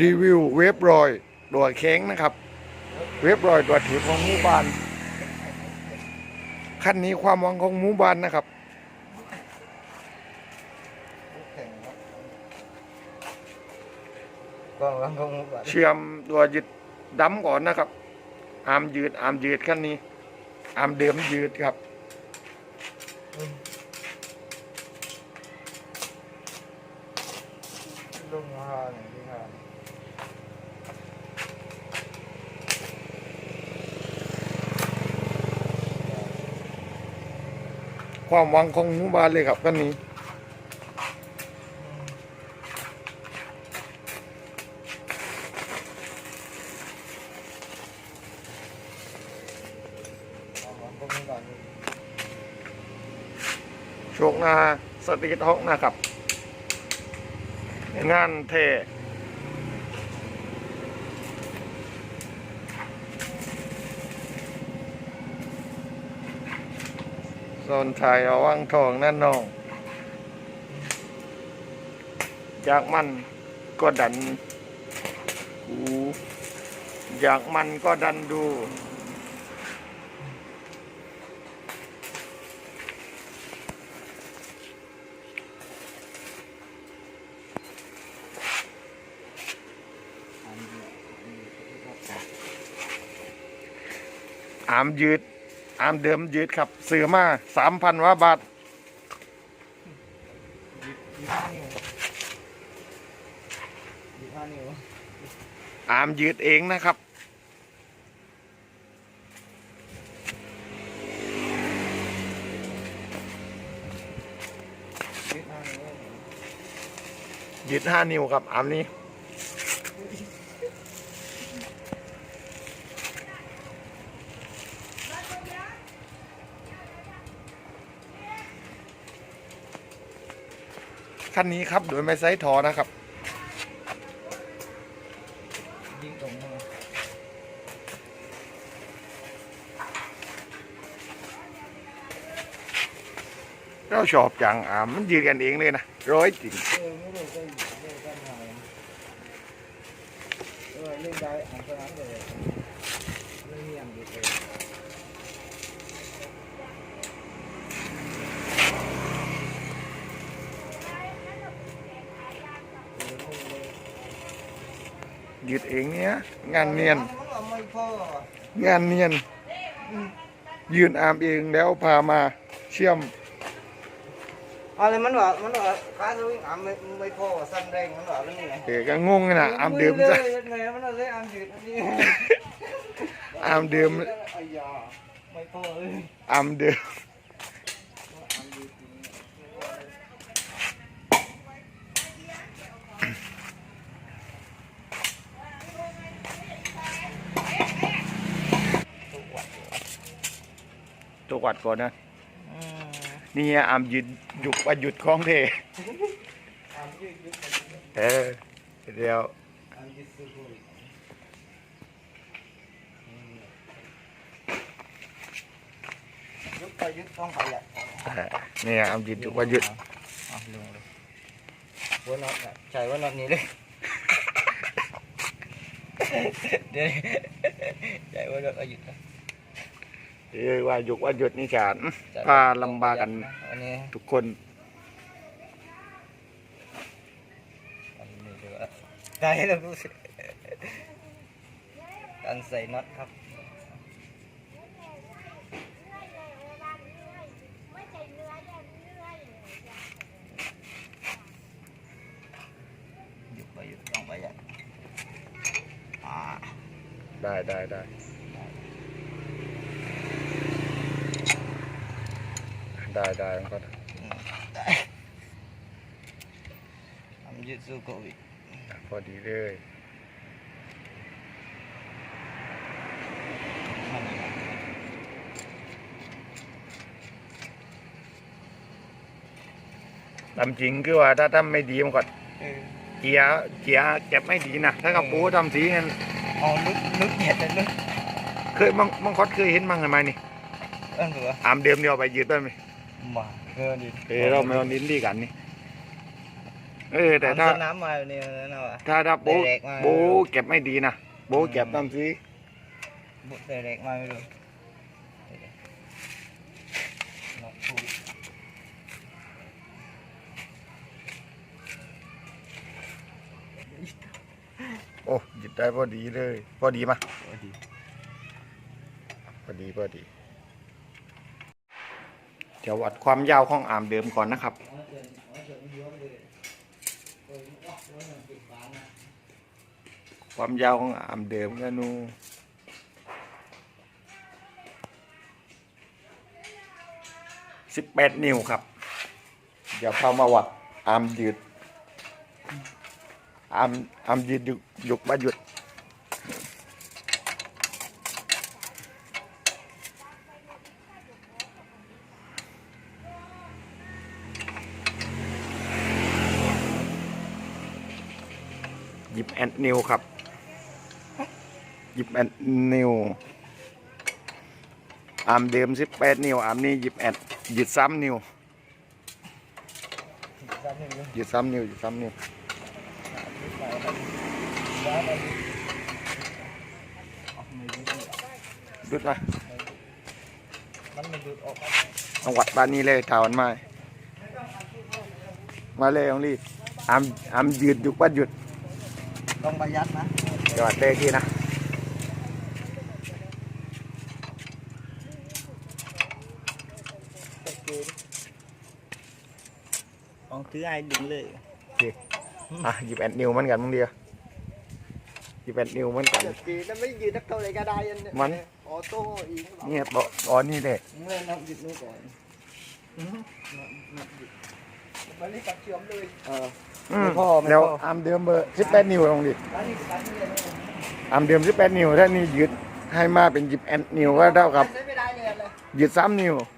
รีวิวเว็บรอยตัวแข็งนะครับ เว็บรอยตัวถีบของหมู่บ้านคันนี้ความหวังของหมู่บ้านนะครับแข่งครับก็วังคงแบบเชื่อมตัวยึดดำก่อนนะครับ อามยืดอามยืดขั้นนี้ อามเดิมยืดครับลงมาอย่างที่ห้า ความหวังของหมู่บ้านเลยครับขั้นนี้โชคนาสตรีทฮอกนะครับ งานเท โซนชายเอาวังทองนั่นน้องจากมันก็ดันหูอยากมันก็ดันดูอามยืด อามเดิมยืดครับซื้อมาสามพันว่าบาทอ่านิ้วยี่ห้านิ้วอามยืดเองนะครับยืดห้านิ้วครับอามนี้ คันนี้ครับ โดยไม่ใช้ทอนะครับยิงตรงมาเราชอบจังอ่ามันยืดกันเองเลยนะร้อยจริงเออไม่ได้ก็ไม่ได้ก็หายเออเล่นได้อ่านขนาดเลยไม่มีอย่างดีเลย ยืดเองเนี้ยงานเนียนไม่พองานเนียน ยืนอามเองแล้วพามาเชื่อมอะไรมันว่ามันว่าค้าสวิงอะไม่ไม่พอสั้นแรงมันว่าเรื่องไงเอกก็งงนะอามเดิมจ้ะจ้ะไงมันว่าเลยอามยืดนี่อามเดิมไอ้ยาไม่พอเลยอามเดิมอาม ตัววัดก่อนนะอืมนี่อามยืดหยุดว่าหยุดของเทอามยืดยืดเออเดี๋ยวอามยืดสุดยุดไปยุดต้องไปอะเออนี่อามยืดหยุดว่าหยุดอะลงเลยหัวน็อตอะใช่หัว่าน็อตนี้เลยเดี๋ยวใช่หัว่าน็อตเอาหยุดนะ เออว่าหยุดว่าหยุดนี่ฉันใช่พาลำบากกันอันนี้ทุกคนอันนี้เดี๋ยวอะได้แล้วรู้สึกการใส่น็อตครับหยุดไปหยุดต้องไปอะอ่าได้ได้ได้ ได้ได้มันก็ได้ทำยืดสู้โควิดพอดีเลยตามจริงคือว่าถ้าทำไม่ดีมันก็เออเกียร์เกียร์เก็บไม่ดีนะถ้ากับปูทำสีงั้นเอาลึกลึกเหยียดเลยลึกเคยมังมังคดเคยเห็นมั้งไหมนี่เออเหรออามเดิมเดียวไปยืดได้ไหม มาเกินดิเออเราไม่เอานิ้นดีกันนี่เออ แต่ถ้าทำสนามมาอยู่นี่นะวะถ้าถ้าโบะแดกมา โบะเก็บไม่ดีนะโบะเก็บตามซีบุกเด็กๆมาไม่รู้ล็อกถูกโอ้หยิบได้พอดีเลย พอดีมาพอดีพอดีพอดี เดี๋ยววัดความยาวของอ่ามเดิมก่อนนะครับ ความยาวของอ่ามเดิมก็นูสิบแปดนิ้วครับ เดี๋ยวเข้ามาวัดอ่ามยืดอ่ามอ่ามยืดหยุกหยุกมาหยุด แอนนิวครับ หยิบแอนนิวอามเดิมสิบแปดนิวอามนี้หยิบแอนหยิบซ้ำนิวหยิบซ้ำนิวหยิบซ้ำนิวดูดมามันไม่ดูดออกเอาวัดบ้านนี้เลยถาวันมา มาเลยองลีอามอามยืดหยุกวัดหยุด ต้องประหยัดนะเดี๋ยววัดเลยทีนะลองถือไอ้ดึงเลยอะหยิบแอนนิวเหมือนกันมึงเดียวหยิบแอนนิวเหมือนกันจีแล้วไม่ยืนนักเท่าไรก็ได้ยันมันออโต้อีกเนี่ยบอกอ๋อนี่เด็เมื่อนับหยุดนู้นก่อนนับหยุด มันนี่ตัดเชื่อมเลยเอออืมไม่พอไม่พอแล้วอามเดิมเบอร์สิบแปดนิ้วลงดิร้านนี้ร้านนี้เลยอามเดิมสิบแปดนิ้วถ้านี่ยืดให้มาเป็นหยิบแอนนิ้วก็เท่ากับ ใช้ไม่ได้เลยเลยยืดสามนิ้วเ